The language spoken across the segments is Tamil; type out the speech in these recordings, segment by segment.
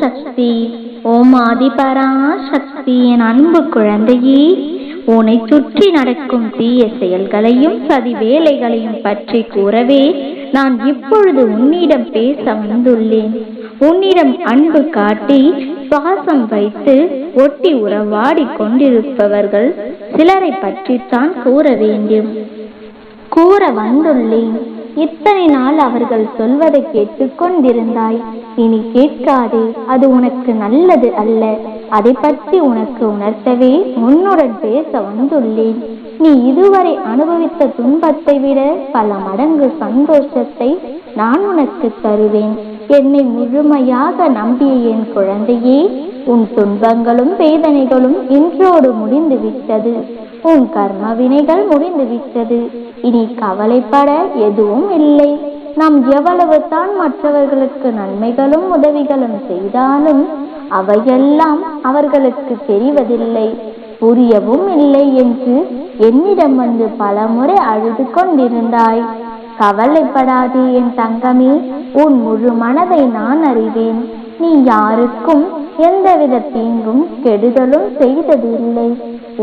சக்தி. ஓம் ஆதிபரா சக்தி என் அன்பு குழந்தையே உன்னை சுற்றி நடக்கும் தீய செயல்களையும் சதி வேலைகளையும் பற்றி கூறவே நான் இப்பொழுது உன்னிடம் பேச வந்துள்ளேன். உன்னிடம் அன்பு காட்டி சுவாசம் வைத்து ஒட்டி உறவாடி கொண்டிருப்பவர்கள் சிலரை பற்றித்தான் கூற வேண்டும். கூற வந்துள்ளேன். இத்தனை நாள் அவர்கள் சொல்வதை கேட்டுக்கொண்டிருந்தாய். இனி கேட்காதே அது உனக்கு நல்லது அல்ல. அதை பற்றி உனக்கு உணர்த்தவே உன்னுடன் பேச வந்துள்ளேன். நீ இதுவரை அனுபவித்த துன்பத்தை விட பல மடங்கு சந்தோஷத்தை நான் உனக்கு தருவேன். என்னை முழுமையாக நம்பிய என் குழந்தையே உன் துன்பங்களும் வேதனைகளும் இன்றோடு முடிந்து விட்டது உன் கர்ம வினைகள் முடிந்து விட்டது இனி கவலைப்பட எதுவும் இல்லை. நாம் எவ்வளவு தான் மற்றவர்களுக்கு நன்மைகளும் உதவிகளும் செய்தாலும் அவையெல்லாம் அவர்களுக்கு தெரிவதில்லை. புரியவும் இல்லை என்று என்னிடம் வந்து பலமுறை அழுது கொண்டிருந்தாய். கவலைப்படாதே என் தங்கமே உன் முழு மனதை நான் அறிவேன். நீ யாருக்கும் எந்தவித தீங்கும் கெடுதலும் செய்ததில்லை.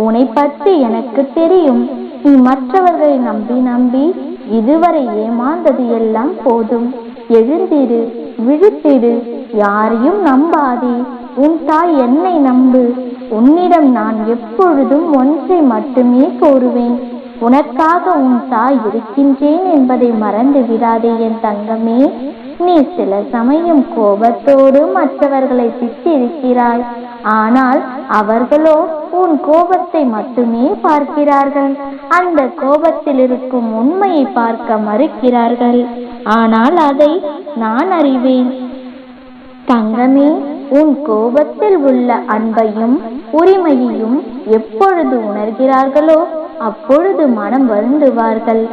உன்னை பற்றி எனக்கு தெரியும். நீ மற்றவர்களை நம்பி நம்பி இதுவரை ஏமாந்தது எல்லாம் போதும். எழுந்திடு விழித்திடு யாரையும் நம்பாதே. உன் தாய் என்னை நம்பு. உன்னிடம் நான் எப்பொழுதும் ஒன்றை மட்டுமே கோருவேன். உனக்காக உன் தாய் இருக்கின்றேன் என்பதை மறந்து விடாதே என் தங்கமே. நீ சில சமயம் கோபத்தோடு மற்றவர்களை திட்டிருக்கிறாய் ஆனால் அவர்களோ உன் கோபத்தை மட்டுமே பார்க்கிறார்கள். அந்த கோபத்தில் இருக்கும் உண்மையை பார்க்க மறுக்கிறார்கள். ஆனால் அதை நான் அறிவேன். தங்கமே உன் கோபத்தில் உள்ள அன்பையும் உரிமையையும் எப்பொழுது உணர்கிறார்களோ அப்பொழுது மனம் வருந்துவார்கள்.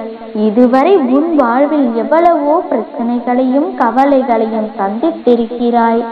இதுவரை உன் வாழ்வில் எவ்வளவோ பிரச்சனைகளையும் கவலைகளையும் சந்தித்திருக்கிறாய்.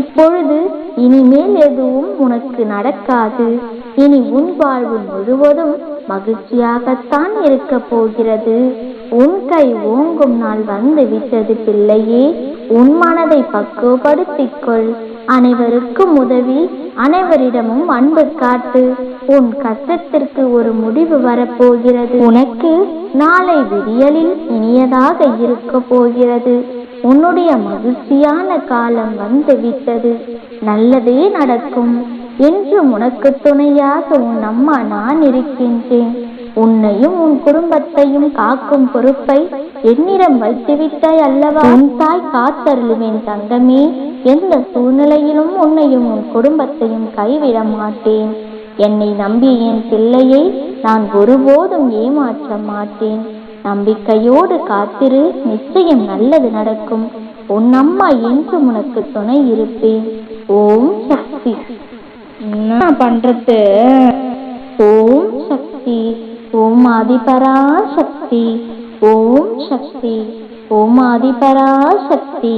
இப்பொழுது இனிமேல் எதுவும் உனக்கு நடக்காது. இனி உன் வாழ்வு முழுவதும் மகிழ்ச்சியாகத்தான் இருக்க போகிறது. உன் கை ஓங்கும் நாள் வந்து விட்டது பிள்ளையே. உன் மனதை பக்குவப்படுத்திக் கொள் அனைவருக்கும் உதவி அனைவரிடமும் அன்பு காட்டு. உன் கஷ்டத்திற்கு ஒரு முடிவு வரப்போகிறது. உனக்கு நாளை விடியலில் இனியதாக இருக்க போகிறது. உன்னுடைய மகிழ்ச்சியான காலம் வந்து விட்டது நல்லதே நடக்கும். என்று உனக்கு துணையாக உன் அம்மா நான் இருக்கின்றேன். உன்னையும் உன் குடும்பத்தையும் காக்கும் பொறுப்பை என்னிடம் வைத்துவிட்டாய் அல்லவா? உன் தாய் காத்தருளுவேன் தங்கமே எந்த சூழ்நிலையிலும் உன்னையும் உன் குடும்பத்தையும் கைவிட மாட்டேன். என்னை நம்பிய என் பிள்ளையை நான் ஒருபோதும் ஏமாற்ற மாட்டேன். நம்பிக்கையோடு காத்திரு. நிச்சயம் நல்லது நடக்கும். உன் அம்மா என்றும் உனக்கு துணை இருப்பேன். ஓம் சக்தி. என்ன பண்றது? ஓம் சக்தி. ஓம் ஆதிபரா சக்தி ஓம் சக்தி. ஓம் ஆதிபரா சக்தி